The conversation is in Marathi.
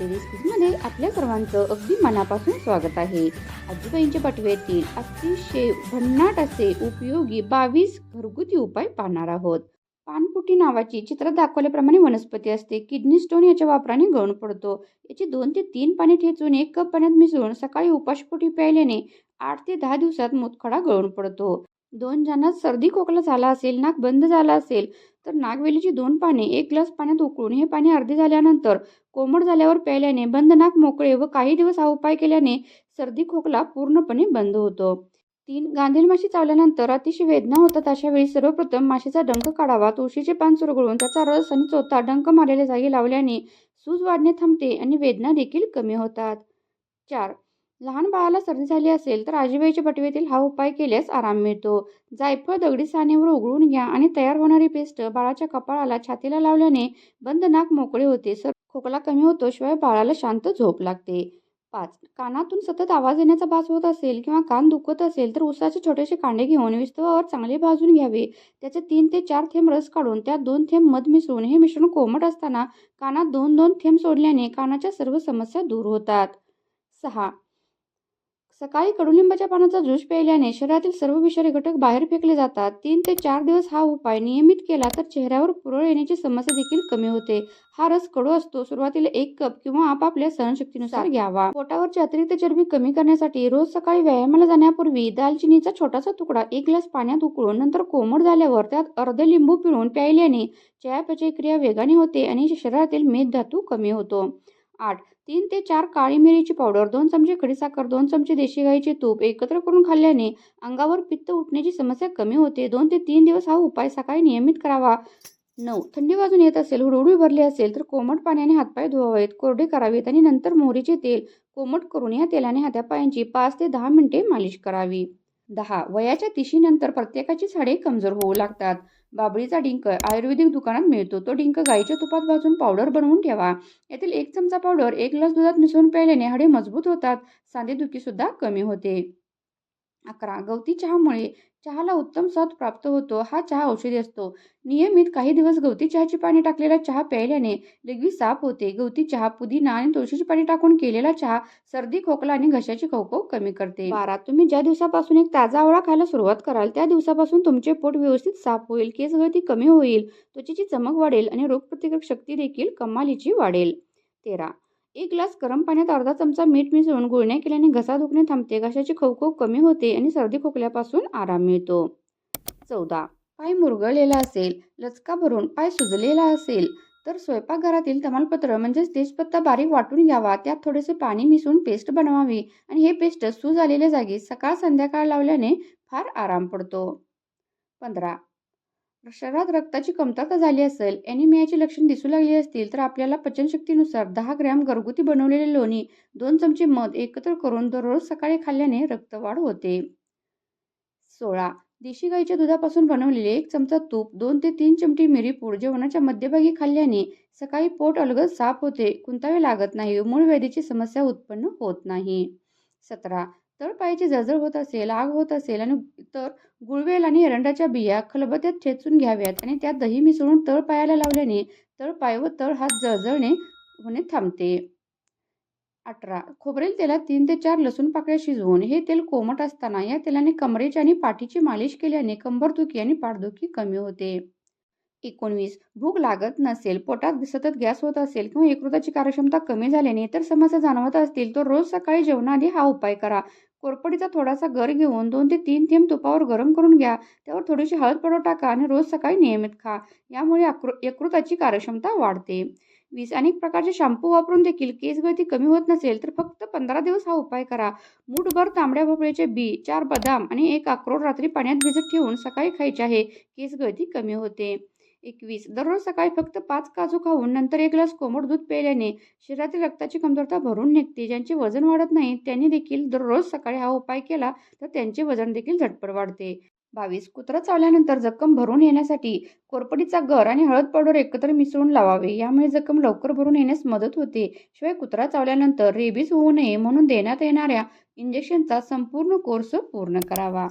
स्वाती रेसिपीजमध्ये आपल्या सर्वांचं अगदी मनापासून स्वागत आहे. आजीबाईंच्या पटव्यातील अतिशय भन्नाट असे उपयोगी बावीस घरगुती उपाय पाहणार आहोत. पानपुटी नावाची चित्रात दाखवल्याप्रमाणे वनस्पती असते. किडनी स्टोन याच्या वापराने गळून पडतो. याची दोन ते तीन पाने ठेचून एक कप पाण्यात मिसळून सकाळी उपाशपोटी प्यायल्याने आठ ते दहा दिवसात मुतखडा गळून पडतो. दोन जणांना सर्दी खोकला झाला असेल नाक बंद झाला असेल तर नागवेलीची दोन पाने एक ग्लास पाण्यात उकळून हे पाणी अर्धे झाल्यानंतर कोमट झाल्यावर प्यायल्याने बंद नाक मोकळे व काही दिवस हा उपाय केल्याने सर्दी खोकला पूर्णपणे बंद होतो. तीन गांधील माशी चावल्यानंतर अतिशय वेदना होतात अशा वेळी सर्वप्रथम माशीचा डंक काढावा तुळशीचे पान चुरगळून त्याचा रस आणि चोथा डंक मारलेल्या जागी लावल्याने सूज वाढणे थांबते आणि वेदना देखील कमी होतात. चार लहान बाळाला सर्दी झाली असेल तर आजीबाईच्या पटवीतील हा उपाय केल्यास आराम मिळतो. जायफळ दगडी सानेवर उघडून घ्या आणि तयार होणारी पेस्ट बाळाच्या कपाळाला छातीला लावल्याने बंद नाक मोकळे होते. सर खोकला कमी होतो शिवाय बाळाला शांत झोप लागते. पाच. कानातून सतत आवाज येण्याचा भास होत असेल किंवा कान दुखत असेल तर उसाचे छोटेसे कांडे घेऊन विस्तवावर चांगले भाजून घ्यावे. त्याचे तीन ते चार थेंब रस काढून त्यात दोन थेंब मध मिसळून हे मिश्रण कोमट असताना कानात दोन दोन थेंब सोडल्याने कानाच्या सर्व समस्या दूर होतात. सहा. सकाळी कडुलिंबाच्या पानाचा ज्यूस प्यायल्याने शरीरातील सर्व विषारी घटक बाहेर फेकले जातात. तीन ते चार दिवस हा उपाय नियमित केला तर चेहऱ्यावर पुरळ येण्याची समस्या देखील कमी होते. हा रस कडू असतो. सुरुवातीला एक कप किंवा आपापल्या सहनशक्तीनुसार घ्यावा. पोटावरची अतिरिक्त चरबी कमी करण्यासाठी रोज सकाळी व्यायामाला जाण्यापूर्वी दालचिनीचा छोटासा तुकडा एक ग्लास पाण्यात उकळून नंतर कोमट झाल्यावर त्यात अर्ध लिंबू पिळून प्यायल्याने चयापचय क्रिया वेगाने होते आणि शरीरातील मेदधातू कमी होतो. आठ. तीन ते चार काळी मिरीची पावडर दोन चमचे खडीसाखर दोन चमचे देशी गाईचे तूप एकत्र करून खाल्ल्याने अंगावर पित्त उठण्याची समस्या कमी होते. दोन ते तीन दिवस हा उपाय सकाळी नियमित करावा. नऊ. थंडी वाजून येत असेल हुडहुडी भरली असेल तर कोमट पाण्याने हातपाय धुवावेत कोरडे करावेत आणि नंतर मोहरीचे तेल कोमट करून या तेलाने हातापायांची पाच ते दहा मिनिटे मालिश करावी. दहा. वयाच्या तिशीनंतर प्रत्येकाची साडे कमजोर होऊ लागतात. बाबळीचा डिंक आयुर्वेदिक दुकानात मिळतो. तो डिंक गाईच्या तुपात भाजून पावडर बनवून ठेवा. यातील एक चमचा पावडर एक ग्लास दुधात मिसळून प्यायल्याने हाडे मजबूत होतात. सांधेदुखीसुद्धा कमी होते. अकरा. गवती चहामुळे चहाला उत्तम स्वाद प्राप्त होतो. हा चहा औषधी असतो. नियमित काही दिवस गवती चहाची पाणी टाकलेला चहा प्यायल्याने लघवी साफ होते. गवती चहा पुदिना आणि तुळशीची पाणी टाकून केलेला चहा सर्दी खोकला आणि घशाची खवखव कमी करते. बारा. तुम्ही ज्या दिवसापासून एक ताजा आवळा खायला सुरुवात कराल त्या दिवसापासून तुमचे पोट व्यवस्थित साफ होईल केस गळती कमी होईल त्वचेची चमक वाढेल आणि रोगप्रतिकारक शक्ती देखील कमालीची वाढेल. तेरा. एक ग्लास गरम पाण्यात अर्धा चमचा मीठ मिसळून गुळण्या केल्याने घसा दुखणे थांबते. घशाची खवखव कमी होते आणि सर्दी खोकल्यापासून आराम मिळतो. चौदा. पाय मुरगळलेला असेल लचका भरून पाय सुजलेला असेल तर स्वयंपाकघरातील तमालपत्र म्हणजेच तेजपत्ता बारीक वाटून घ्यावा. त्यात थोडेसे पाणी मिसळून पेस्ट बनवावी आणि हे पेस्ट सूज आलेल्या जागी सकाळ संध्याकाळ लावल्याने फार आराम पडतो. पंधरा. शरीरात रक्ताची कमतरता झाली असेल ॲनिमियाची लक्षण दिसू लागली असतील तर आपल्याला पचनशक्तीनुसार दहा ग्रॅम घरगुती बनवलेले लोणी दोन चमचे मध एकत्र करून दररोज सकाळी खाल्ल्याने रक्तवाढ होते. सोळा. देशी गाईच्या दुधापासून बनवलेले एक चमचा तूप दोन ते तीन चमचे मिरीपूड जेवणाच्या मध्यभागी खाल्ल्याने सकाळी पोट अलगद साफ होते कुंतावे लागत नाही मूळ व्याधीची समस्या उत्पन्न होत नाही. सतरा. तळपायाची जळजळ होत असेल आग होत असेल आणि तर गुळवेल आणि एरंडाच्या बिया खलबत्यात ठेचून घ्याव्यात आणि त्यात दही मिसळून तळपायाला लावल्याने तळपाय व तळ हात जळजळणे होणे थांबते. अठरा. खोबरेल तेलात तीन ते चार लसूण पाकळ्या शिजवून हे तेल कोमट असताना या तेलाने कमरेची आणि पाठीची मालिश केल्याने कंबरदुखी आणि पाठदुखी कमी होते. एकोणवीस. भूक लागत नसेल पोटात सतत गॅस होत असेल किंवा यकृताची कार्यक्षमता कमी झाल्याने इतर समस्या जाणवत असतील तर रोज सकाळी जेवणाआधी हा उपाय करा. कोरपडीचा थोडासा गर घेऊन दोन ते तीन थेंब तुपावर गरम करून घ्या. त्यावर थोडीशी हळद पावडर टाका आणि रोज सकाळी नियमित खा. यामुळे यकृ यकृताची कार्यक्षमता वाढते. वीस अनेक प्रकारचे शॅम्पू वापरून देखील केस गळती कमी होत नसेल तर फक्त पंधरा दिवस हा उपाय करा. मूठभर तांबड्या भोपळ्याचे बी चार बदाम आणि एक अक्रोड रात्री पाण्यात भिजत ठेवून सकाळी खायचे आहे. केस गळती कमी होते. एकवीस. दररोज सकाळी फक्त पाच काजू खाऊन नंतर एक ग्लास कोमट दूध प्यायल्याने शरीरातील रक्ताची कमतरता भरून निघते. ज्यांचे वजन वाढत नाही त्यांनी देखील दररोज सकाळी हा उपाय केला तर त्यांचे वजन देखील झटपट वाढते. बावीस. कुत्रा चावल्यानंतर जखम भरून येण्यासाठी कोरपडीचा गर आणि हळद पावडर एकत्र मिसळून लावावे. यामुळे जखम लवकर भरून येण्यास मदत होते. शिवाय कुत्रा चावल्यानंतर रेबीज होऊ नये म्हणून देण्यात येणाऱ्या इंजेक्शनचा संपूर्ण कोर्स पूर्ण करावा.